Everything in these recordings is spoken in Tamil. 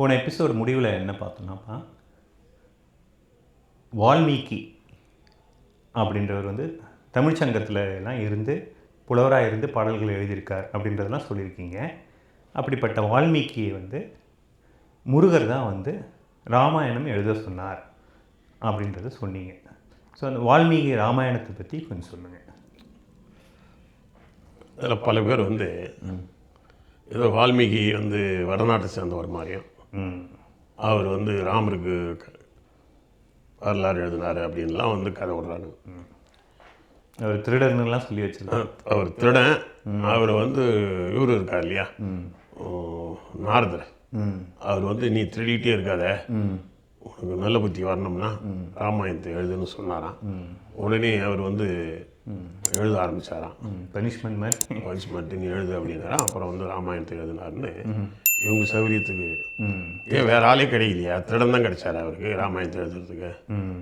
போன எபிசோட் முடிவில் என்ன பார்த்தோம்னாப்பா வால்மீகி அப்படின்றவர் வந்து தமிழ்ச் சங்கத்துல எல்லாம் இருந்து புலவராக இருந்து பாடல்கள் எழுதியிருக்கார் அப்படின்றதெல்லாம் சொல்லியிருக்கீங்க. அப்படிப்பட்ட வால்மீகியை வந்து முருகர் தான் வந்து ராமாயணம் எழுத சொன்னார் அப்படின்றத சொன்னீங்க. ஸோ அந்த வால்மீகி ராமாயணத்தை பற்றி கொஞ்சம் சொல்லுங்கள் அதில் பல பேர் வந்து ஏதோ வால்மீகி வந்து வடநாட்டை சேர்ந்தவர் மாதிரியும் அவர் வந்து ராமருக்கு வரலாறு எழுதினார் அப்படின்லாம் வந்து கதை விடுறாங்க. அவர் திருடர்னுலாம் சொல்லி வச்சிருக்காரு. அவர் திருடன் அவர் வந்து இவர் இருக்கார் இல்லையா? நாரதர். அவர் வந்து நீ திருடிட்டே இருக்காத. உனக்கு நல்ல புத்தி வரணும்னா ராமாயணத்தை எழுதுன்னு சொன்னாராம். உடனே அவர் வந்து எழுத ஆரம்பிச்சாராம். பனிஷ்மெண்ட் மாதிரி. பனிஷ்மெண்ட் நீ எழுது அப்படின்னாரா அப்புறம் வந்து ராமாயணத்தை எழுதினாருன்னு இவங்க சௌரியத்துக்கு ம். ஏன் வேற ஆளே கிடைக்கலையா? திருடன் தான் கிடைச்சாரு அவருக்கு ராமாயணத்தை எழுதுறதுக்கு. ம்.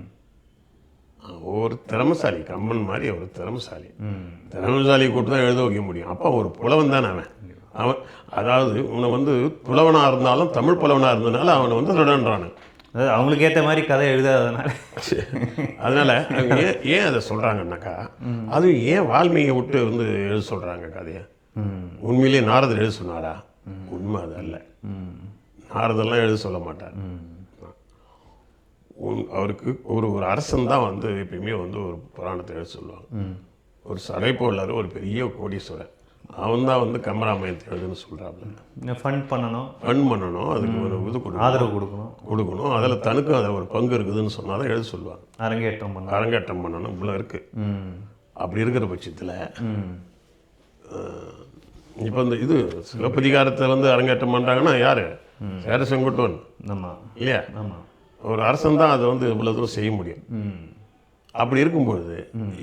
ஒரு திறமசாலி கம்பன் மாதிரி ஒரு திறமசாலி. ம். திறமசாலி கூட்டு தான் எழுத வைக்க முடியும். அப்போ ஒரு புலவன் தானே அவன். அவன் அதாவது உன்னை வந்து புலவனாக இருந்தாலும் தமிழ் புலவனாக இருந்ததுனால அவனை வந்து திருடன்றானு. அதாவது அவங்களுக்கு ஏற்ற மாதிரி கதை எழுதாதனால அதனால அவங்க ஏன் ஏன் அதை சொல்கிறாங்கன்னாக்கா அதுவும் ஏன் வால்மீகை விட்டு வந்து எழுத சொல்கிறாங்க கதையை? உண்மையிலேயே நாரதர் எழுத சொன்னாரா? உண்மை அது அல்ல நாரதெல்லாம் எழுத சொல்ல மாட்டார். அவருக்கு ஒரு ஒரு அரசன் தான் வந்து எப்பயுமே வந்து ஒரு புராணத்தை எழுத சொல்லுவாங்க. ஒரு சடைப்போலர் ஒரு பெரிய கோடீஸ்வரர். அவன் தான் வந்து கம்பராமாயணத்தை எழுதுன்னு சொல்கிறாப்புல ஃபண்ட் பண்ணணும். ஃபன் பண்ணணும் அதுக்கு ஒரு இது கொடுக்கணும். ஆதரவு கொடுக்கணும். கொடுக்கணும். அதில் தனக்கும் அதில் ஒரு பங்கு இருக்குதுன்னு சொன்னால் தான் எழுத சொல்லுவாங்க. அரங்கேற்றம் பண்ணணும். அரங்கேற்றம் பண்ணணும் இவ்வளோ இருக்குது அப்படி இருக்கிற பட்சத்தில் இப்போ இந்த இது சிலப்பதிகாரத்தை வந்து அரங்கேற்றம் பண்ணுறாங்கன்னா யார்? சேர செங்குட்டுவன். ஆமாம் இல்லையா? ஆமாம் ஒரு அரசன் தான் அதை வந்து இவ்வளோ தூரம் செய்ய முடியும். ம். அப்படி இருக்கும்பொழுது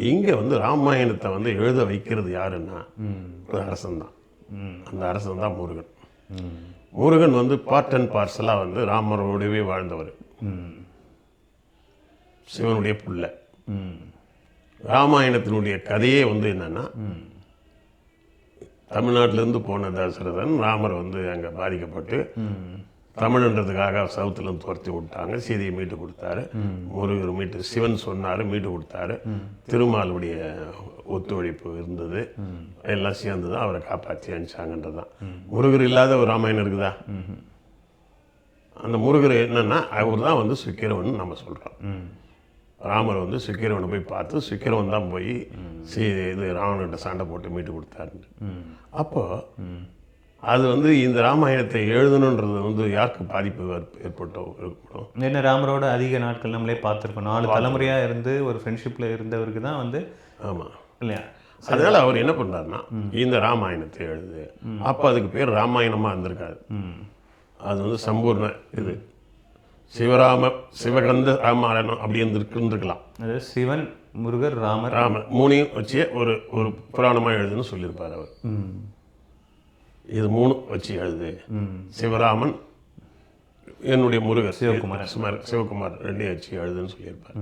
இங்கே வந்து ராமாயணத்தை வந்து எழுத வைக்கிறது யாருன்னா ஒரு அரசன் தான் அந்த அரசன் தான் முருகன். முருகன் வந்து பார்ட் அண்ட் பார்சலாக வந்து ராமரோடவே வாழ்ந்தவர். ம். சிவனுடைய புள்ள. ம். ராமாயணத்தினுடைய கதையே வந்து என்னன்னா தமிழ்நாட்டிலேருந்து போன தசரதன் ராமர் வந்து அங்கே பாதிக்கப்பட்டு தமிழ்ன்றதுக்காக சவுத்துலேருந்து துரத்தி விட்டாங்க. சீதையை மீட்டு கொடுத்தாரு. முருகர் மீட்டு சிவன் சொன்னார் மீட்டு கொடுத்தாரு. திருமாலுடைய ஒத்துழைப்பு இருந்தது. எல்லாம் சேர்ந்து தான் அவரை காப்பாற்றி அனுப்பிச்சாங்கன்றது தான் முருகர் இல்லாத ஒரு ராமாயணம் இருக்குதா? அந்த முருகர் என்னன்னா அவர் தான் வந்து சுக்கிரவன் நம்ம சொல்கிறோம் ராமர் வந்து சுக்கிரவனை போய் பார்த்து சுக்கிரவன் தான் போய் சீ இது ராவணன்கிட்ட சண்டை போட்டு மீட்டு கொடுத்தாருன்னு. ம் அப்போ அது வந்து இந்த ராமாயணத்தை எழுதணுன்றது வந்து யாருக்கு பாதிப்பு ஏற்ப- ஏற்பட்டோ ஏற்படும் என்ன ராமரோட அதிக நாட்கள் நம்மளே பார்த்துருக்கோம். நாலு தலைமுறையாக இருந்து ஒரு ஃப்ரெண்ட்ஷிப்பில் இருந்தவருக்கு தான் வந்து ஆமாம் இல்லையா? அதனால அவர் என்ன பண்றாருன்னா இந்த ராமாயணத்தை எழுது. அப்போ அதுக்கு பேர் ராமாயணமா இருந்திருக்காது ம். அது வந்து சம்பூர்ண இது. சிவராம சிவகந்த ராமாயணம் அப்படி இருந்திருக்கு இருந்திருக்கலாம். சிவன் முருகர் ராமர். ராமர் மூணையும் வச்சு ஒரு ஒரு புராணமா எழுதுன்னு சொல்லியிருப்பார் அவர். இது மூணு வச்சு எழுது. சிவராமன் என்னுடைய முருகர். சிவகுமாரன். சுமார் சிவகுமார் ரெண்டையும் வச்சு எழுதுன்னு சொல்லியிருப்பார்.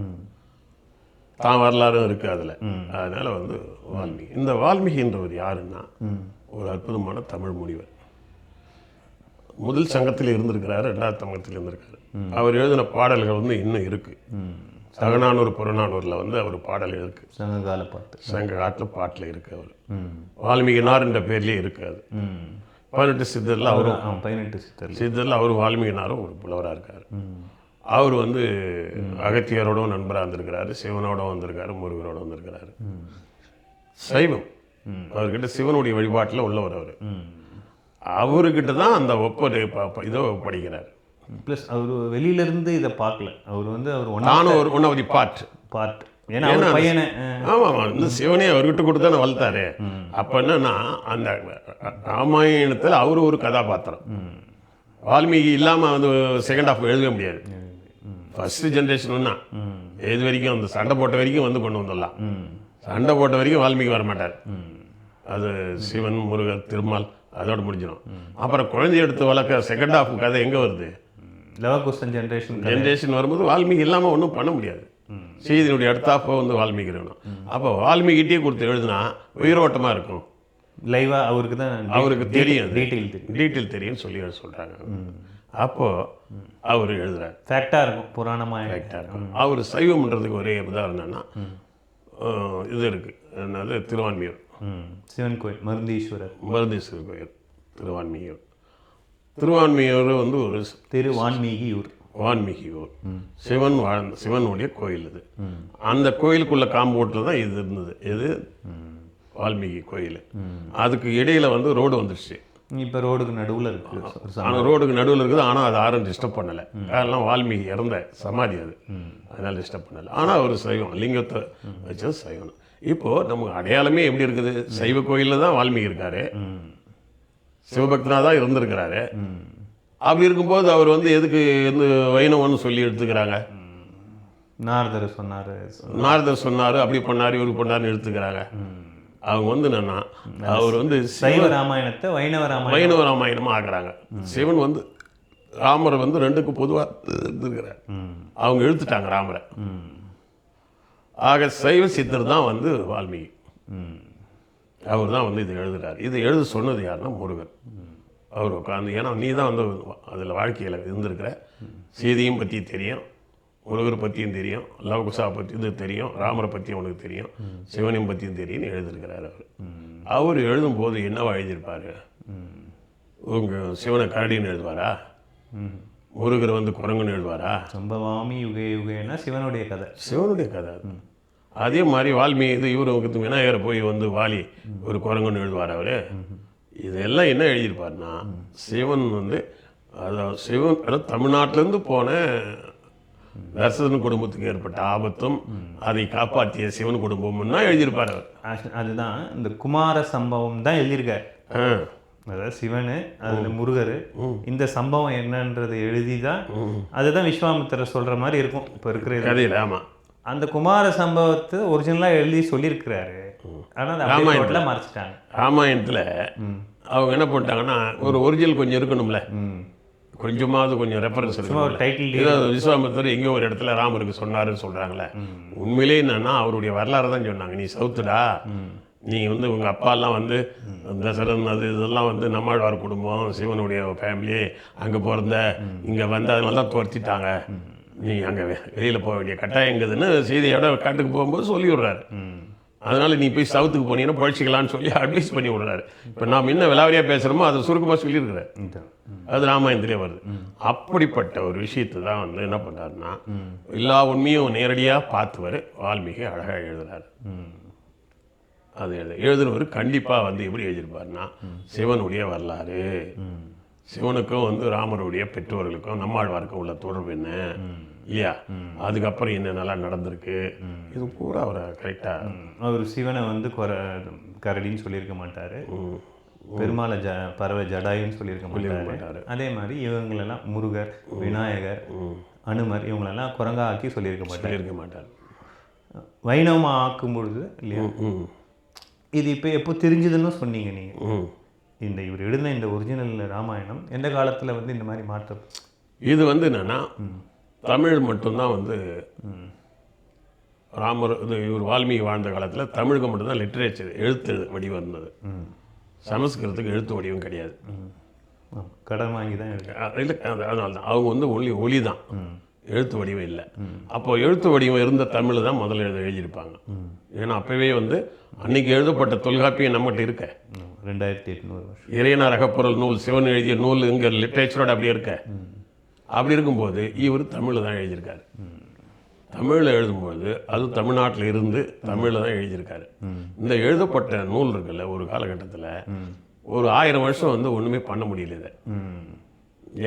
தான் வரலாறும் இருக்கு அதுல. அதனால வந்து வால்மீகி. இந்த வால்மீகின்றவர் யாருன்னா ஒரு அற்புதமான தமிழ் முனிவர். முதல் சங்கத்தில் இருந்திருக்கிறாரு ரெண்டாவது சங்கத்தில் இருந்திருக்காரு அவர் எழுதின பாடல்கள் வந்து இன்னும் இருக்கு. ம் சகநானூறு புறநானூரில் வந்து அவர் பாடல் இருக்கு. சங்ககால பாட்டு. சங்க காலத்தில் பாட்டில் இருக்கு அவர். வால்மீகினார் என்ற பேர்லேயே இருக்காது பதினெட்டு சித்தரில் அவரும் பதினெட்டு சித்தர் சித்தரில் அவர் வால்மீகினாரும் ஒரு புலவராக இருக்கார். அவர் வந்து அகத்தியரோடும் நண்பராக இருந்திருக்கிறாரு. சிவனோட வந்திருக்காரு. முருகரோட வந்திருக்கிறாரு. சைவம். அவர்கிட்ட சிவனுடைய வழிபாட்டில் உள்ளவர் அவர். அவர்கிட்ட தான் அந்த ஒப்படை இதோ படிக்கிறார். ப்ளஸ் அவர் வெளியிலேருந்து இதை பார்க்கல. அவர் வந்து அவர் நானும் ஒரு one of the part part ஏன்னா அவர் பையனை ஆமாம் ஆமாம் இந்த சிவனே அவர்கிட்ட கொடுத்து தானே வளர்த்தாரு. அப்போ என்னன்னா அந்த ராமாயணத்தில் அவர் ஒரு கதாபாத்திரம். வால்மீகி இல்லாமல் வந்து செகண்ட் ஹாஃப் எழுத முடியாது. ஃபர்ஸ்ட் ஜென்ரேஷன் தான் இது வரைக்கும் அந்த சண்டை போட்ட வரைக்கும் வந்து கொண்டு வந்துடலாம். சண்டை போட்ட வரைக்கும் வால்மீகி வர மாட்டார் அது சிவன் முருகர் திருமால் அதோட முடிஞ்சிடும். அப்புறம் குழந்தை எடுத்து வளர்க்க செகண்ட் ஹாஃப் கதை எங்கே வருது? லவகுஸ்தன் ஜென்ரேஷன் ஜென்ரேஷன் வரும்போது வால்மீகி இல்லாமல் ஒன்றும் பண்ண முடியாது. செய்தியினுடைய அடுத்த ஹாஃபை வந்து வால்மீகி இருக்கணும். அப்போ வால்மீகிட்டே கொடுத்து எழுதுனா உயிரோட்டமாக இருக்கும். லைவாக அவருக்கு தான் அவருக்கு தெரியும். டீட்டெயில் தெரியும். டீட்டெயில் தெரியும்னு சொல்லி சொல்கிறாங்க அப்போது அவர் எழுதுறாரு. ஃபேக்டாக இருக்கும். புராணமாக கரெக்டாக இருக்கும். அவர் சைவம்ன்றதுக்கு ஒரே உதாரணம் என்னன்னா அஹ், இது இருக்குது என்னது? திருவான்மியூர். சிவன் கோயில் மருந்தீஸ்வரர். மருதீஸ்வரர் கோயில். திருவான்மியூர். திருவான்மியூர் வந்து ஒரு திரு வான்மீகியூர். சிவன் வாழ்ந்த சிவனுடைய கோயில் இது. அந்த கோயிலுக்குள்ள காம்பவுண்டில் தான் இது இருந்தது. இது வால்மீகி கோயில். அதுக்கு இடையில வந்து ரோடு வந்துடுச்சு இப்போ ரோடுக்கு நடுவில் இருக்கு ஒரு சா- ஆனால் ரோடுக்கு நடுவில் இருக்குது. ஆனால் அது யாரும் டிஸ்டர்ப் பண்ணலை. காரணம் வால்மீகி இறந்த சமாதி அது. அதனால டிஸ்டர்ப் பண்ணலை. ஆனால் அவர் சைவம் லிங்கத்தை வச்சது சைவம். இப்போது நமக்கு அடையாளமே எப்படி இருக்குது? சைவ கோயிலில் தான் வால்மீகி இருக்காரு. சிவபக்தனாக தான் இருந்திருக்கிறாரு. அப்படி இருக்கும்போது அவர் வந்து எதுக்கு வந்து வைணவம்னு சொல்லி எடுத்துக்கிறாங்க? நாரதர் சொன்னார். நாரதர் சொன்னார் அப்படி பண்ணார் இவரு பண்ணாருன்னு எடுத்துக்கிறாங்க. அவங்க வந்து என்னன்னா அவர் வந்து சைவ ராமாயணத்தை வைணவ ராமாயணம். வைணவ ராமாயணமாக ஆக்குறாங்க. சிவன் வந்து ராமர் வந்து ரெண்டுக்கும் பொதுவாக இருந்துக்கிறார் அவங்க இழுத்துட்டாங்க ராமரை. ஆக சைவ சித்தர் தான் வந்து வால்மீகி. அவர் தான் வந்து இது எழுதுறாரு. இது எழுத சொன்னது யாருன்னா முருகன். அவர் உட்காந்து ஏன்னா நீ தான் வந்து அதில் வாழ்க்கையில் இருந்திருக்கிற. சீதையும் பற்றி தெரியும் முருகரை பற்றியும் தெரியும் லவகுசா பற்றி இது தெரியும் ராமரை பற்றியும் உனக்கு தெரியும் சிவனையும் பற்றியும் தெரியும்னு எழுதியிருக்கிறார் அவர். அவர் எழுதும்போது என்னவா எழுதியிருப்பாரு? உங்கள் சிவனை கரடின்னு எழுதுவாரா? முருகர் வந்து குரங்குன்னு எழுதுவாரா? சம்பவாமி யுகே யுகேனா சிவனுடைய கதை. சிவனுடைய கதை அது. மாதிரி வால்மீகி இது இவர் விநாயகரை போய் வந்து வாலி ஒரு குரங்குன்னு எழுதுவார் அவர். இதெல்லாம் என்ன எழுதியிருப்பாருன்னா சிவன் வந்து அதாவது சிவன் அதாவது தமிழ்நாட்டிலேருந்து போன தசரன் குடும்பத்துக்கு ஏற்பட்ட ஆபத்தும் அதை காப்பாற்றிய சிவன் குடும்பம்னா எழுதியிருப்பார் அவர். அதுதான் இந்த குமார சம்பவம் தான் எழுதியிருக்காரு. அதாவது சிவனு அதில் முருகர் இந்த சம்பவம் என்னன்றது எழுதி தான் அதுதான் விஸ்வாமித்திரர் சொல்கிற மாதிரி இருக்கும். இப்போ இருக்கிற. கதையில் ஆமாம் அந்த குமார சம்பவத்தை ஒரிஜினலாக எழுதி சொல்லியிருக்கிறாரு. ஆனால் ராமாயணத்துல. மறைச்சிட்டாங்க. ராமாயணத்தில் அவங்க என்ன பண்ணிட்டாங்கன்னா ஒரு ஒரிஜினல் கொஞ்சம் இருக்கணும்ல. கொஞ்சமாவது கொஞ்சம் ரெஃபரன்ஸ் டைட்டில் விஸ்வாமித்தர் எங்கேயோ ஒரு இடத்துல ராமருக்கு சொன்னாருன்னு சொல்கிறாங்களே உண்மையிலே என்னன்னா அவருடைய வரலாறு தான் சொன்னாங்க. நீ சவுத்துடா. நீ வந்து உங்கள் அப்பாலாம் வந்து தசரன் அது இதெல்லாம் வந்து நம்மாழ்வார் குடும்பம் சிவனுடைய ஃபேமிலி அங்கே பிறந்த இங்கே வந்து அதனால தான் துரத்திட்டாங்க. நீ அங்கே வெளியில் போக வேண்டிய கட்டாயங்குதுன்னு செய்தியோட காட்டுக்கு போகும்போது சொல்லி விடுறாரு அதனால் நீ போய் சவுத்துக்கு போனீங்கன்னா பழிச்சிக்கலான்னு சொல்லி அட்வைஸ் பண்ணி விடுறாரு. இப்போ நாம் என்ன விலாவரியாக பேசுகிறோமோ அதை சுருக்கமாக சொல்லியிருக்கிறார். அது ராமாயணத்திலே வருது. அப்படிப்பட்ட ஒரு விஷயத்தை தான் வந்து என்ன பண்ணுறாருன்னா எல்லா உண்மையும் நேரடியாக பார்த்தவர் வால்மீகி அழகாக எழுதுறாரு. ம் அது எழுது எழுதுனவர் கண்டிப்பாக வந்து எப்படி எழுதியிருப்பாருன்னா சிவனுடைய வரலாறு. சிவனுக்கும் வந்து ராமருடைய பெற்றோர்களுக்கும் நம்மாழ்வாருக்கும் உள்ள தொடர்பு என்ன? இல்லையா? அதுக்கப்புறம் என்னென்னலாம் நடந்திருக்கு? இது பூரா அவரை கரெக்டாக அவர் சிவனை வந்து குற கரடின்னு சொல்லியிருக்க மாட்டார். பெருமாளை ஜ பறவை ஜடாயுன்னு சொல்லியிருக்க மாட்டாரு. அதே மாதிரி இவங்களெல்லாம் முருகர் விநாயகர் அனுமர் இவங்களெல்லாம் குரங்கா ஆக்கி சொல்லியிருக்க மாட்டார். சொல்லியிருக்க மாட்டார். வைணவமாக ஆக்கும் பொழுது இல்லையா? இது இப்போ எப்போ தெரிஞ்சதுன்னு சொன்னீங்க நீங்கள் இந்த இவர் எழுதின இந்த ஒரிஜினல் ராமாயணம் எந்த காலத்தில் வந்து இந்த மாதிரி மாற்றம்? இது வந்து என்னன்னா தமிழ் மட்டும்தான் வந்து ராமர் இது இவர் வால்மீகி வாழ்ந்த காலத்தில் தமிழுக்கு மட்டும்தான் லிட்ரேச்சர் எழுத்து வடிவம் இருந்தது சமஸ்கிருதத்துக்கு எழுத்து வடிவம் கிடையாது. கடன் வாங்கி தான் இல்லை அது- அதனால தான் அவங்க வந்து ஒளி ஒளி தான் எழுத்து வடிவம் இல்லை. அப்போ எழுத்து வடிவம் இருந்த தமிழ் தான் முதல்ல எழுத எழுதியிருப்பாங்க. ஏன்னா அப்போவே வந்து அன்னைக்கு எழுதப்பட்ட தொல்காப்பியம் நம்மகிட்ட இருக்க. ரெண்டாயிரத்தி எட்நூறு வருஷம். இறையனார் அகப்பொருள் நூல் சிவன் எழுதிய நூல் இங்கே லிட்ரேச்சரோட அப்படியே இருக்க. அப்படி இருக்கும்போது இவர் தமிழில் தான் எழுதியிருக்காரு. தமிழில் எழுதும்போது அது தமிழ்நாட்டில் இருந்து தமிழில் தான் எழுதியிருக்காரு. இந்த எழுதப்பட்ட நூல் இருக்குல்ல ஒரு காலகட்டத்தில் ஒரு ஆயிரம் வருஷம் வந்து ஒன்றுமே பண்ண முடியல இதை.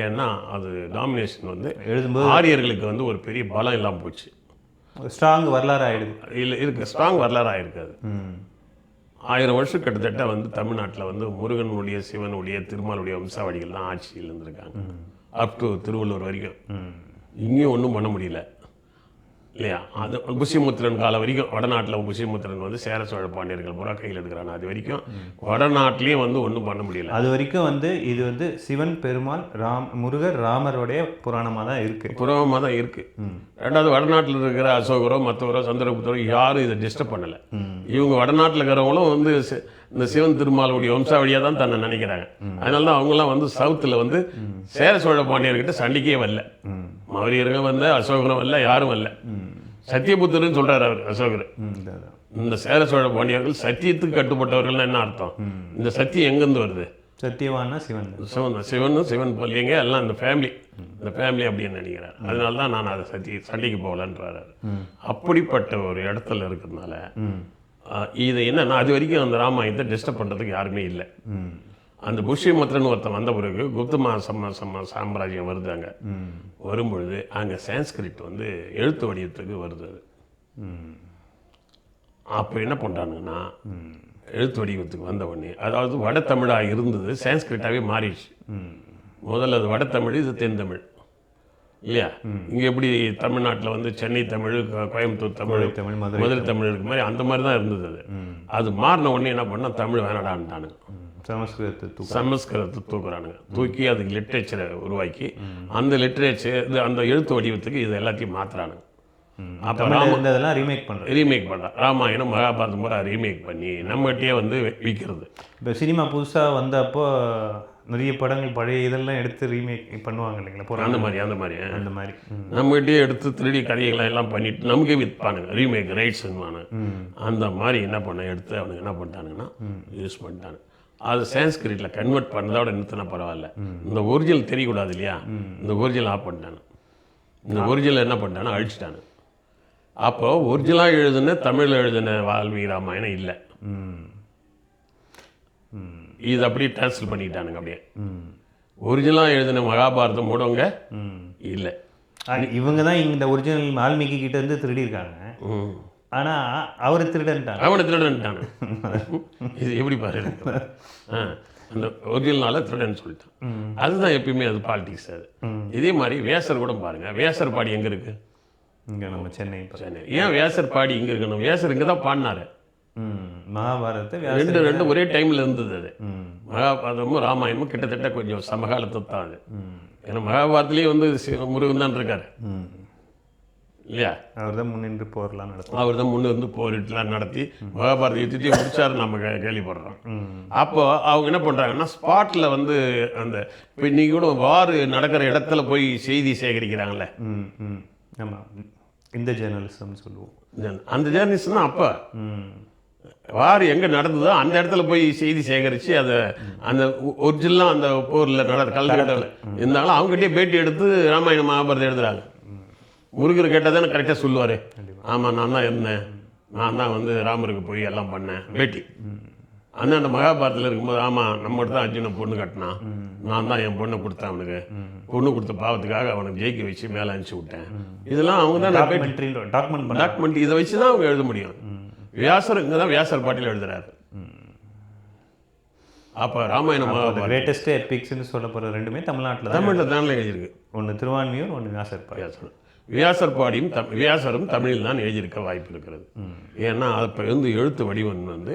ஏன்னா அது டாமினேஷன் வந்து எழுதும்போது ஆரியர்களுக்கு வந்து ஒரு பெரிய பலம் இல்லாமல் போச்சு. ஸ்ட்ராங் வரலாறு ஆயிடுது. இல்லை இருக்கு ஸ்ட்ராங் வரலாறு ஆயிருக்காது. ம். ஆயிரம் வருஷம் கிட்டத்தட்ட வந்து தமிழ்நாட்டில் வந்து முருகனுடைய சிவனுடைய திருமாலுடைய வம்சாவளிகள் தான் ஆட்சியில் இருந்திருக்காங்க அப் டு திருவள்ளூர் வரைக்கும் இங்கேயும் ஒன்றும் பண்ண முடியல. இல்லையா? அது புஷ்யமுத்திரன் காலம் வரைக்கும் வடநாட்டில் புஷ்யமுத்திரன் வந்து சேர சோழ பாண்டியர்கள் பூரா கையில் எடுக்கிறாங்க அது வரைக்கும் வடநாட்டிலையும் வந்து ஒன்றும் பண்ண முடியல. அது வரைக்கும் வந்து இது வந்து சிவன் பெருமாள் ராம் முருகர் ராமருடைய புராணமாக தான் இருக்கு. புறமாக தான் இருக்கு. ரெண்டாவது வடநாட்டில் இருக்கிற அசோகரோ மற்றவரோ சந்திரகுப்தரோ யாரும் இதை டிஸ்டர்ப் பண்ணலை. இவங்க வடநாட்டில் இருக்கிறவங்களும் வந்து இந்த சிவன் திருமாலுடைய வம்சாவழியாக தான் தன்னை நினைக்கிறாங்க. அதனால தான் அவங்களாம் வந்து சவுத்தில் வந்து சேர சோழ பாண்டியர்கிட்ட சண்டைக்கே வரல. மௌரியர்கள் வரல அசோகரும் வரல யாரும் வரல. சத்தியபுத்திரன்னு சொல்றாரு அவர் அசோகர். இந்த சேர சோழ பாண்டியர்கள் சத்தியத்துக்கு கட்டுப்பட்டவர்கள்னு என்ன அர்த்தம்? இந்த சத்தியம் எங்கேருந்து வருது? சத்தியவான்னா சிவன். சிவன் சிவனும் சிவன் பிள்ளைங்க எல்லாம் இந்த ஃபேமிலி இந்த ஃபேமிலி அப்படின்னு நினைக்கிறார். அதனால தான் நான் அதை சத்தி சண்டைக்கு போகலன்றாரு அப்படிப்பட்ட ஒரு இடத்துல இருக்கிறதுனால இது என்னன்னா அது வரைக்கும் அந்த ராமாயணத்தை டிஸ்டர்ப் பண்ணுறதுக்கு யாருமே இல்லை. அந்த புஷ்யமுத்திரன் ஒருத்தன் வந்த பிறகு குப்தமா சம்ம சம்ம சாம்ராஜ்யம் வருது அங்கே. வரும்பொழுது அங்கே சான்ஸ்கிரிட் வந்து எழுத்து வடிவத்துக்கு வருது அப்போ என்ன பண்ணுறானுங்கன்னா எழுத்து வடிவத்துக்கு வந்த உடனே அதாவது வட தமிழாக இருந்தது சான்ஸ்கிரிட்டாகவே மாறிடுச்சு. முதல்ல அது வட தமிழ் இது தென் தமிழ். இல்லையா? இங்கே எப்படி தமிழ்நாட்டில் வந்து சென்னை தமிழ் கோயம்புத்தூர் தமிழ் தமிழ் மதுரை தமிழ். இருக்கு மாதிரி அந்த மாதிரி தான் இருந்தது அது. அது மாறின உடனே என்ன பண்ணா தமிழ் வேணடான்ட்டானுங்க. சமஸ்கிருதத்தை சமஸ்கிருதத்தை தூக்குறானுங்க. தூக்கி அதுக்கு லிட்ரேச்சரை உருவாக்கி அந்த லிட்ரேச்சர் இது அந்த எழுத்து வடிவத்துக்கு இது எல்லாத்தையும் மாத்துறானுங்க. அப்போ தமிழ்ல இருந்ததெல்லாம் ரீமேக் பண்ணுறது ரீமேக் பண்ணுறான் ராமாயணம் மகாபாரதம் பூரா ரீமேக் பண்ணி நம்மகிட்டயே வந்து விற்கிறது இப்போ சினிமா புதுசாக வந்தப்போ நிறைய படங்கள் பழைய இதெல்லாம் எடுத்து ரீமேக் பண்ணுவாங்க இல்லைங்களா? அந்த புராணம் மாதிரி அந்த மாதிரி அந்த மாதிரி. நம்மகிட்டயே எடுத்து திருடி கதைகளை எல்லாம் பண்ணிட்டு நமக்கே விற்பானுங்க. ரீமேக் ரைட்ஸ்னுவானு ம். அந்த மாதிரி என்ன பண்ண எடுத்து அவனுக்கு என்ன பண்ணிட்டானுங்கன்னா யூஸ் பண்ணிட்டானு அது சான்ஸ்கிரிட்டில் கன்வெர்ட் பண்ணதோட நிறுத்தினா பரவாயில்ல. இந்த ஒரிஜினல் தெரியக்கூடாது இல்லையா? இந்த ஒரிஜினல் ஆஃப் பண்ணிட்டானு இந்த ஒரிஜினல் என்ன பண்ணிட்டானு அழிச்சிட்டானு அப்போ ஒரிஜினலாக எழுதுன தமிழில் எழுதின வால்மீகி ராமாயணம் இல்லை. இது அப்படியே டிரான்ஸ்ஃபர் பண்ணிட்டானுங்க அப்படியே. ம் ஒரிஜினலாக எழுதின மகாபாரதம் மூடவங்க ம் இல்லை. இவங்க தான் இந்த ஒரிஜினல் வால்மீகி கிட்ட இருந்து திருடியிருக்காங்க. ம். ஆனா அவர் திருடன்ட்டாங்க அவனை திருடன்ட்டானு. இது எப்படி பாரு? ஆ, அந்த ஒரிஜினலால திருடன் சொல்லிட்டான். அதுதான் எப்பயுமே அது பாலிடிக்ஸ் அது. இதே மாதிரி வேசர் கூட பாருங்க. வேசர் பாடி எங்க இருக்கு? இங்க நம்ம சென்னை. சென்னை. ஏன் வேசர் பாடி இங்க இருக்கணும் வேசர் இங்க தான் பாடினாரு. மகாபாரதத்தை ரெண்டு ரெண்டு ஒரே டைம்ல இருந்தது அது. மகாபாரதமும் ராமாயணமும் கிட்டத்தட்ட கொஞ்சம் சமகாலத்தை தான் அது ஏன்னா மகாபாரதத்துலேயும் வந்து முருகன் தான் இருக்காரு. ம். இல்லையா? அவர் தான் முன்னின்று போர்லாம் நடத்தும் அவர் தான் முன்ன இருந்து போரிட்டுலாம் நடத்தி மகாபாரத யுத்தத்தையும் முடிச்சாரு நம்ம கேள்விப்படுறோம். அப்போ அவங்க என்ன பண்ணுறாங்கன்னா ஸ்பாட்டில் வந்து அந்த இப்போ இன்னைக்கு கூட வார் நடக்கிற இடத்துல போய் செய்தி சேகரிக்கிறாங்கல்ல. ம் ம். ஆமா. இந்த ஜேர்னலிசம்னு சொல்லுவோம். அந்த ஜேர்னலிஸ்ட் தான் அப்போ. ம். வார் எங்கே நடந்ததோ அந்த இடத்துல போய் செய்தி சேகரித்து அதை அந்த ஒரிஜினலாக அந்த போரில் நட கல்கட்டாவில் இருந்தாலும் அவங்ககிட்டயே பேட்டி எடுத்து ராமாயண மகாபாரதம் எழுதுறாங்க. முருகர் கேட்டால் தானே கரெக்டாக சொல்லுவார். ஆமாம் நான் தான் இருந்தேன். நான் தான் வந்து ராமருக்கு போய் எல்லாம் பண்ணேன். பேட்டி. அந்த அந்த மகாபாரதத்தில் இருக்கும்போது ஆமாம் நம்மகிட்ட தான் அர்ஜுனை பொண்ணு கட்டினான். நான் தான் என் பொண்ணை கொடுத்தேன் அவனுக்கு. பொண்ணு கொடுத்த பாவத்துக்காக அவனுக்கு ஜெயிக்க வச்சு மேலே அனுப்பிச்சி விட்டேன். இதெல்லாம் அவங்க தான் டாக்குமெண்ட் இதை வச்சு தான் அவங்க எழுத முடியும். வியாசர் இங்கே தான் வியாசர் பாட்டில் எழுதுறாரு. அப்போ ராமாயண மகாபாரதம். கிரேட்டஸ்ட் எபிக்ஸ்னு சொல்ல போகிற ரெண்டுமே தமிழ்நாட்டில் தமிழில் தானே எழுதியிருக்கு. ஒன்று திருவான்மியூர் ஒன்று வியாசர்பாடி வியாசர். வியாசர் பாடியும் தம் வியாசரும் தமிழில் தான் எழுதியிருக்க வாய்ப்பு இருக்கிறது. ஏன்னா அப்போ வந்து எழுத்து வடிவம் வந்து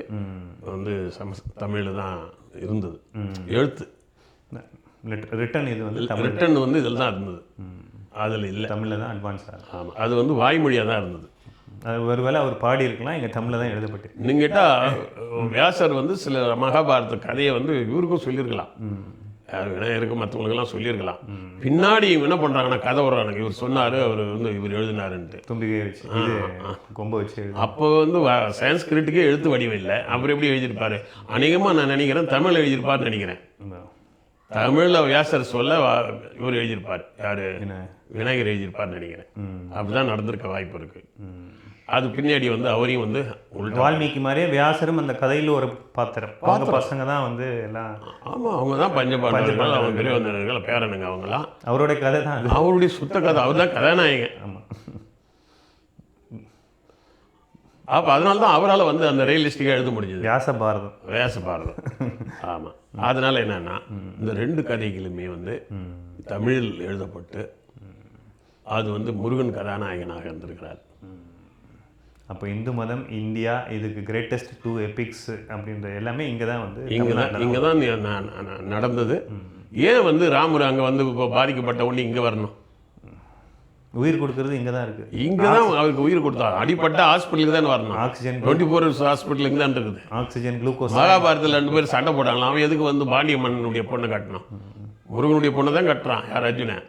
வந்து சமஸ் தமிழில் தான் இருந்தது. எழுத்து. ரிட்டன் இது வந்து ரிட்டன் வந்து இதில் தான் இருந்தது. அதில் இல்லை. தமிழில் தான் அட்வான்ஸ் ஆமாம் அது வந்து வாய்மொழியாக தான் இருந்தது. ஒருவேளை அவர் பாடி இருக்கலாம் இங்கே தமிழில் தான் எழுதப்பட்டு. நீங்கள் கேட்டால் வியாசர் வந்து சில மகாபாரத கதையை வந்து இவருக்கும் சொல்லியிருக்கலாம். யார் விநாயகருக்கு மற்றவங்களுக்கெல்லாம் சொல்லியிருக்கலாம். பின்னாடி என்ன பண்ணுறாங்கன்னா கதை வர்றானுங்க இவர் சொன்னார் அவர் வந்து இவர் எழுதினாருன்ட்டு. தும்பிகை வச்சு கொம்பை வச்சு அப்போ வந்து சான்ஸ்கிரிட்டுக்கே எழுத்து வடிவம் இல்லை. அவர் எப்படி எழுதியிருப்பாரு? அநேகமாக நான் நினைக்கிறேன் தமிழ் எழுதியிருப்பாருன்னு நினைக்கிறேன். தமிழில் வியாசர் சொல்ல இவர் எழுதியிருப்பார். யார்? விநாயகர். எழுதியிருப்பார்னு நினைக்கிறேன். அப்படிதான் நடந்திருக்க வாய்ப்பு இருக்கு. அது பின்னாடி வந்து அவரையும் வந்து வால்மீகி மாதிரியே வியாசரும் அந்த கதையில் ஒரு பாத்திரம். அவங்க பசங்க தான் வந்து எல்லாம் ஆமாம் அவங்க தான் பஞ்சபாண்டவர்கள் அவங்க பெரியவந்தர்கள் பேரனுங்க அவங்களாம் அவரோட கதை தான் அவருடைய சுத்த கதை அவர் தான் கதாநாயகன். ஆமாம் அப்போ அதனால தான் அவரால் வந்து அந்த ரியலிஸ்டிக்காக எழுத முடிஞ்சது. வியாச பாரதம் வேச பாரதம் ஆமாம் அதனால என்னன்னா இந்த ரெண்டு கதைகளுமே வந்து தமிழில் எழுதப்பட்டு அது வந்து முருகன் கதாநாயகனாக இருந்திருக்கிறார். அப்போ இந்து மதம் இந்தியா இதுக்கு கிரேட்டஸ்ட் டூ எபிக்ஸ் அப்படின்ற எல்லாமே இங்கே தான் வந்து இங்கே தான் இங்கே தான் நடந்தது. ஏன் வந்து ராமர் அங்கே வந்து இப்போ பாதிக்கப்பட்ட உடனே இங்கே வரணும்? உயிர் கொடுக்கறது இங்கே தான் இருக்குது இங்கே தான் அவருக்கு உயிர் கொடுத்தார் அடிப்பட்ட ஹாஸ்பிட்டலுக்கு தான் வரணும். ஆக்சிஜன் டுவெண்ட்டி ஃபோர் ஹவர்ஸ் ஹாஸ்பிட்டலுக்கு தான் இருக்குது. ஆக்சிஜன் குளுக்கோஸ் மகாபாரதத்தில் ரெண்டு பேரும் சண்டை போட்டாங்களா அவன் எதுக்கு வந்து பாண்டிய மன்னனுடைய பொண்ணை கட்டணும் முருகனுடைய பொண்ணை தான் கட்டுறான் யார் அர்ஜுனன்.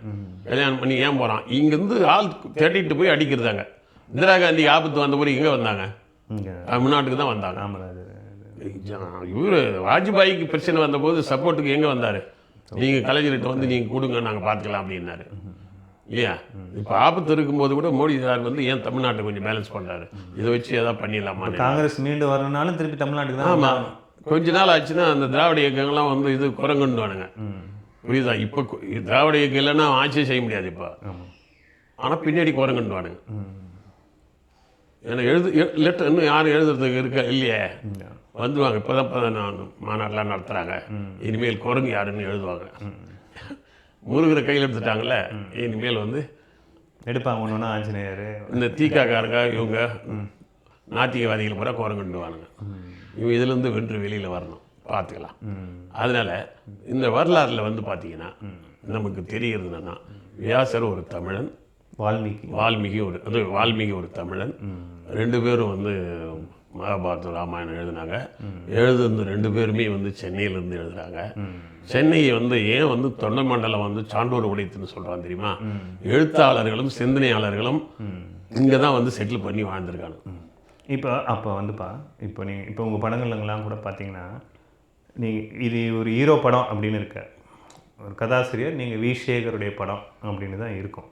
கல்யாணம் பண்ணி ஏன் போகிறான் இங்கேருந்து ஆள் தேடிட்டு போய் அடிக்கிறதாங்க. இந்திரா காந்தி ஆபத்து வந்த போது எங்கே வந்தாங்க. தமிழ்நாட்டுக்கு தான் வந்தாங்க. இவர் வாஜ்பாய்க்கு பிரச்சனை வந்தபோது சப்போர்ட்டுக்கு எங்கே வந்தார்? நீங்கள் கலைஞர்கிட்ட வந்து நீங்கள் கொடுங்க நாங்கள் பார்த்துக்கலாம் அப்படின்னாரு. இல்லையா? இப்போ ஆபத்து இருக்கும்போது கூட மோடி சார் வந்து ஏன் தமிழ்நாட்டை கொஞ்சம் பேலன்ஸ் பண்ணுறாரு இதை வச்சு எதாவது பண்ணிடலாமா? காங்கிரஸ் மீண்டு வரணும்னாலும் திருப்பி தமிழ்நாட்டுக்கு தான் ஆமாம் கொஞ்ச நாள் ஆச்சுன்னா அந்த திராவிட இயக்கங்கள்லாம் வந்து இது குரங்குண்டுவானுங்க புரியுதா? இப்போ திராவிட இயக்கம் இல்லைன்னா ஆட்சியே செய்ய முடியாது இப்போ. ஆனால் பின்னாடி குரங்குண்டுவானுங்க ஏன்னா எழுது லெட்டர் இன்னும் யாரும் எழுதுறதுக்கு இருக்க? இல்லையே. வந்துருவாங்க. இப்போ தான் நான் மாநாட்டெலாம் நடத்துகிறாங்க இனிமேல் குரங்கு யாருன்னு எழுதுவாங்க. முருகரை கையில் எடுத்துட்டாங்கல்ல? இனிமேல் வந்து எடுப்பாங்க ஒன்று ஒன்றா ஆஞ்சநேயர். இந்த தீக்காக்காரங்க இவங்க நாத்திகவாதிகள் பூரா குரங்குண்டுவானுங்க இவங்க இதுலேருந்து வென்று வெளியில் வரணும். பார்த்துக்கலாம். அதனால இந்த வரலாறில் வந்து பார்த்தீங்கன்னா நமக்கு தெரிகிறது என்னன்னா வியாசர் ஒரு தமிழன் வால்மீகி. வால்மீகி ஒரு அது வால்மீகி ஒரு தமிழன். ரெண்டு பேரும் வந்து மகாபாரத ராமாயணம் எழுதினாங்க. எழுதுனது ரெண்டு பேருமே வந்து சென்னையிலேருந்து எழுதுறாங்க. சென்னையை வந்து ஏன் வந்து தொண்டை மண்டலம் வந்து சான்றோர் உடைத்துன்னு சொல்கிறான் தெரியுமா? எழுத்தாளர்களும் சிந்தனையாளர்களும் இங்கே தான் வந்து செட்டில் பண்ணி வாழ்ந்திருக்காங்க. இப்போ அப்போ வந்துப்பா இப்போ நீ இப்போ உங்கள் படங்கள்லாம் கூட பார்த்தீங்கன்னா நீ இது ஒரு ஹீரோ படம் அப்படின்னு இருக்க. ஒரு கதாசிரியர் நீங்கள் வி சேகருடைய படம் அப்படின்னு தான் இருக்கும்.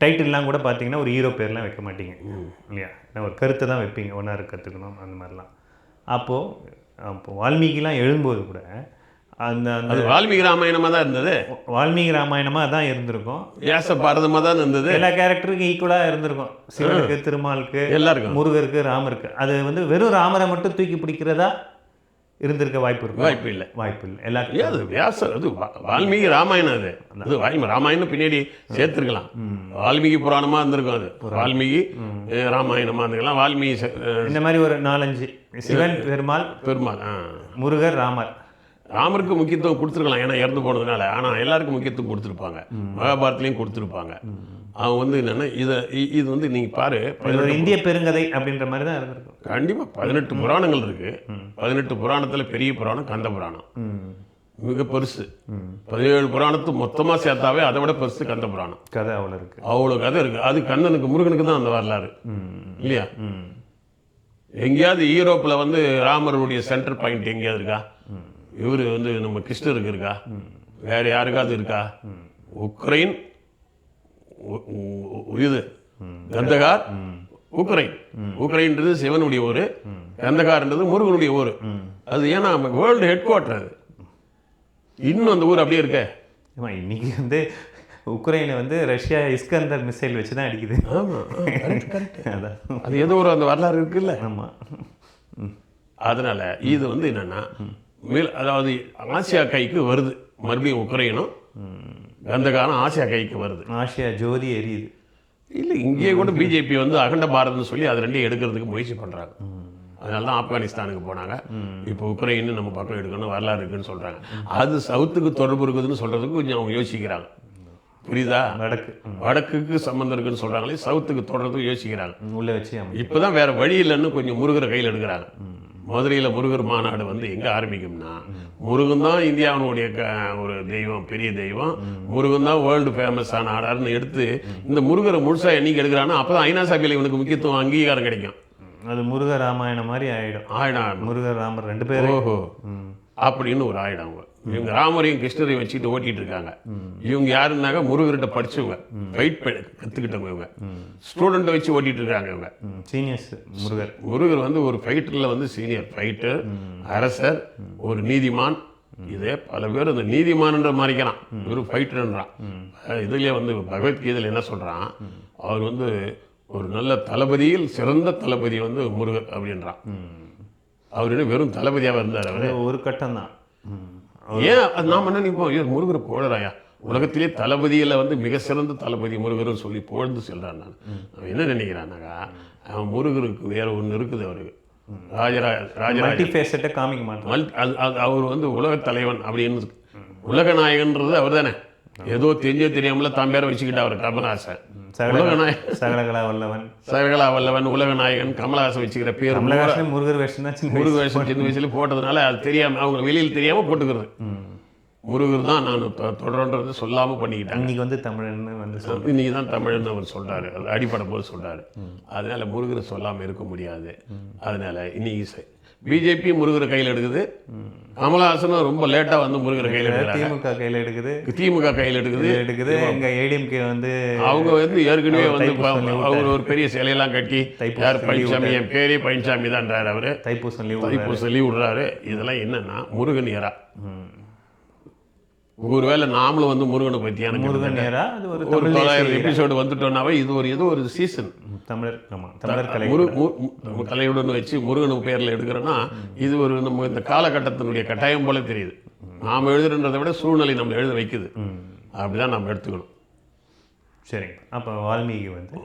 டைட்டில்லாம் கூட பார்த்தீங்கன்னா ஒரு ஹீரோ பேர்லாம் வைக்க மாட்டீங்க. இல்லையா? ஏன்னா ஒரு கருத்தை தான் வைப்பீங்க. ஒன்றா கற்றுக்கணும் அந்த மாதிரிலாம். அப்போது அப்போ வால்மீகிலாம் எழுதும்போது கூட அந்த அந்த அது வால்மீகி ராமாயணமாக தான் இருந்தது? வால்மீகி ராமாயணமாக தான் இருந்திருக்கும். வியாச பாரதமாக தான் இருந்தது? எல்லா கேரக்டருக்கும் ஈக்குவலாக இருந்திருக்கும். சிவனுக்கு திருமாலுக்கு எல்லாருக்கும். முருகருக்கு ராமருக்கு. அது வந்து வெறும் ராமரை மட்டும் தூக்கி பிடிக்கிறதா? இருந்திருக்க வாய்ப்பு இருக்கும் வாய்ப்பு இல்லை. வாய்ப்பு இல்லை. எல்லா ஏன் அது வியாசர் அது வால்மீகி ராமாயணம் அது. அது வால்மீகி ராமாயணம் பின்னாடி சேர்த்துருக்கலாம். வால்மீகி புராணமாக இருந்திருக்கும் அது. வால்மீகி ராமாயணமாக இருந்திருக்கலாம். வால்மீகி இந்த மாதிரி ஒரு நாலஞ்சு. சிவன் பெருமாள் பெருமாள். முருகர் ராமர். ராமருக்கு முக்கியத்துவம் கொடுத்துருக்கலாம். ஏன்னா இறந்து போனதுனால. ஆனால் எல்லாருக்கும் முக்கியத்துவம் கொடுத்துருப்பாங்க. மகாபாரத்லேயும் கொடுத்துருப்பாங்க. அவன் வந்து என்னென்னா இதை இது வந்து நீங்கள் பாரு இந்திய பெருங்கதை அப்படின்ற மாதிரி தான் இருந்திருக்கும். கண்டிப்பாக பதினெட்டு புராணங்கள் இருக்கு. பதினெட்டு புராணத்தில் பெரிய புராணம் கந்த புராணம். ம். மிக பெருசு. பதினேழு புராணத்து மொத்தமாக சேர்த்தாவே அதை விட பெருசு கந்த புராணம். கதை அவ்வளோ இருக்கு. அவ்வளோ கதை இருக்கு. அது கண்ணனுக்கு முருகனுக்கு தான் அந்த வரலாறு. இல்லையா? எங்கேயாவது யூரோப்பில் வந்து ராமருடைய சென்டர் பாயிண்ட் எங்கேயாவது இருக்கா? இவர் வந்து நம்ம கிருஷ்ணருக்கு இருக்கா? வேற யாருக்காவது இருக்கா? உக்ரைன் இது கந்தகார் உக்ரைன். உக்ரைன்றது சிவனுடைய ஊர் கந்தகார்ன்றது முருகனுடைய ஊர். அது ஏன்னா வேர்ல்டு ஹெட் குவார்டர் அது. இன்னும் அந்த ஊர் அப்படியே இருக்க. இன்னைக்கு வந்து உக்ரைனை வந்து ரஷ்யா இஸ்கந்தர் மிசைல் வச்சு தான் அடிக்குது ஆமாம் அது ஏதோ ஒரு அந்த வரலாறு இருக்குல்ல. ஆமாம் அதனால இது வந்து என்னன்னா மேல் அதாவது ஆசியா கைக்கு வருது. மறுபடியும் உக்ரைனும். கந்தகாரம் ஆசியா கைக்கு வருது. ஆசியா ஜோதி எரியுது. இல்லை இங்கேயே கூட பிஜேபி வந்து அகண்ட பாரதம்னு சொல்லி அது ரெண்டையும் எடுக்கிறதுக்கு முயற்சி பண்ணுறாங்க அதனால தான் ஆப்கானிஸ்தானுக்கு போனாங்க. இப்போ உக்ரைன் நம்ம பக்கம் எடுக்கணும் வரலாறு இருக்குன்னு சொல்கிறாங்க அது சவுத்துக்கு தொடர்பு இருக்குதுன்னு சொல்கிறதுக்கு கொஞ்சம் அவங்க யோசிக்கிறாங்க. புரியுதா? வடக்கு. வடக்குக்கு சம்மந்தம் இருக்குன்னு சொல்கிறாங்களே சவுத்துக்கு தொடர்றதுக்கு யோசிக்கிறாங்க. உள்ள வச்சு அமை இப்போதான் வேற வழி இல்லைன்னு கொஞ்சம் முருகரை கையில் எடுக்கிறாங்க. மதுரையில் முருகர் மாநாடு வந்து எங்கே ஆரம்பிக்கும்னா முருகன் தான் இந்தியாவினுடைய க- ஒரு தெய்வம் பெரிய தெய்வம். முருகன் தான் வேர்ல்டு ஃபேமஸ் ஆன ஆடார்னு எடுத்து இந்த முருகரை முழுசா என்னைக்கு எடுக்கிறானோ அப்போ தான் ஐநா சபையில் இவனுக்கு முக்கியத்துவம் அங்கீகாரம் கிடைக்கும். அது முருக ராமாயணம் மாதிரி ஆயிடும். ஆயிடம். முருகர் ராமர் ரெண்டு பேரும். ஓஹோ. அப்படின்னு ஒரு ஆயிடம் அவங்க. இவங்க ராமரையும் கிருஷ்ணரையும் வச்சுட்டு ஓட்டிட்டு இருக்காங்க இவங்க யாருன்னாக்க முருகர்கிட்ட படிச்சவங்க. ஃபைட் கற்றுக்கிட்டவங்க இவங்க. ஸ்டூடெண்ட்டை வச்சு ஓட்டிட்டு இருக்காங்க இவங்க சீனியர்ஸ் முருகர். முருகர் வந்து ஒரு ஃபைட்டரில் வந்து சீனியர் ஃபைட்டர் அரசர் ஒரு நீதிமான். இதே பல பேர் அந்த நீதிமான்ன்ற மாதிரிக்கிறான். ஒரு ஃபைட்டர்ன்றான் இதுலயே வந்து பகவத்கீதையில் என்ன சொல்றான்? அவர் வந்து ஒரு நல்ல தளபதியில் சிறந்த தளபதி வந்து முருகர் அப்படின்றான். அவர் வெறும் தளபதியாக இருந்தார் அவர்? ஒரு கட்டம் தான் ம். ஏன்? அது நாம் என்ன நினைப்போம் ஐயோ முருகர் புகழறாயா உலகத்திலே தளபதியில் வந்து மிக சிறந்த தளபதி முருகர்னு சொல்லி புகழ்ந்து செல்றான் நான். அவன் என்ன நினைக்கிறான்னாக்கா அவன் முருகருக்கு வேற ஒன்று இருக்குது அவருக்கு. ராஜரா ராஜராஜ ஃபேஸட்டை காமிக்க மாட்டோம் மல் அது அவர் வந்து உலகத் தலைவன் அப்படின்னு உலக நாயகன்றது அவர் தானே ஏதோ தெரிஞ்சோ தெரியாமல தான் பேரை வச்சுக்கிட்டு அவர் உலக நாயகன் சகலகலா வல்லவன். சகலா வல்லவன் உலக நாயகன் கமலஹாசன் வச்சுக்கிற பேர் முருகர் வேஷம் தான் சின்ன முருக வேஷம் சின்ன வயசுல போட்டதுனால அது தெரியாம அவங்க வெளியில் தெரியாம போட்டுக்கிறது. முருகர் தான் நான் தொடர்ன்றது சொல்லாம பண்ணிக்கிட்டேன் இன்னைக்கு வந்து தமிழன்னு வந்து சொல் இன்னைக்கு தான் தமிழ்னு அவர் சொல்றாரு. அது அடிப்படும் போது சொல்றாரு. அதனால முருகரை சொல்லாம இருக்க முடியாது. அதனால இன்னைக்கு பிஜேபி முருகரை கையில் எடுக்குது. கமலஹாசனும் ரொம்ப லேட்டா வந்து முருகரை கையில் எடுக்கிறாங்க. திமுக கையில எடுக்குது. திமுக கையில் எடுக்குது. எடுக்குது. எங்க ஏடிஎம்கே வந்து அவங்க வந்து ஏற்கனவே வந்து தைப்பூசம் அவர் ஒரு பெரிய சிலையெல்லாம் கட்டி தைப்பூசம் யார் பழனிசாமி என் பேரே பழனிசாமி தான்றாரு அவரு. தைப்பூசம் லீவு இப்போ சொல்லி விடுறாரு. இதெல்லாம் என்னன்னா முருகன் ஏரா ஒருவேளை நாமளும் வந்து முருகனை எனக்கு முருகன் நேரா அது ஒரு தொள்ளாயிரம் எபிசோடு வந்துட்டோம்னாவே இது ஒரு ஏதோ ஒரு சீசன் தமிழர் ஆமா தமிழர் கலை மு- தலையுடன் வச்சு முருகன் பேர்ல எடுக்கிறோன்னா இது ஒரு நம்ம இந்த காலகட்டத்தினுடைய கட்டாயம் போல தெரியுது. நாம் எழுதுறதை விட சூழ்நிலை நம்ம எழுத வைக்குது. அப்படிதான் நம்ம எடுத்துக்கணும். சரிங்க. அப்ப வால்மீகி வந்து?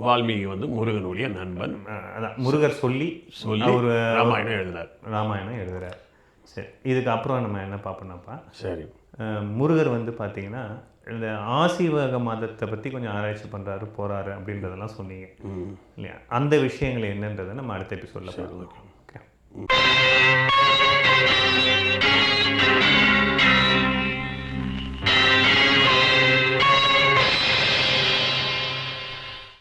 வால்மீகி வந்து முருகனுடைய நண்பன். அதான் முருகர் சொல்லி சொல்லி அவர் ராமாயணம் எழுதினார் ராமாயணம் எழுதுறார். சரி இதுக்கு அப்புறம் நம்ம என்ன பார்ப்போம்னாப்பா? சரி. முருகர் வந்து பார்த்தீங்கன்னா இந்த ஆசீவக மதத்தை பற்றி கொஞ்சம் ஆராய்ச்சி பண்ணுறாரு போகிறாரு அப்படின்றதெல்லாம் சொன்னீங்க. இல்லையா? அந்த விஷயங்கள் என்னன்றதை நம்ம அடுத்த எபிசோடில் பார்க்கலாம். ஓகே.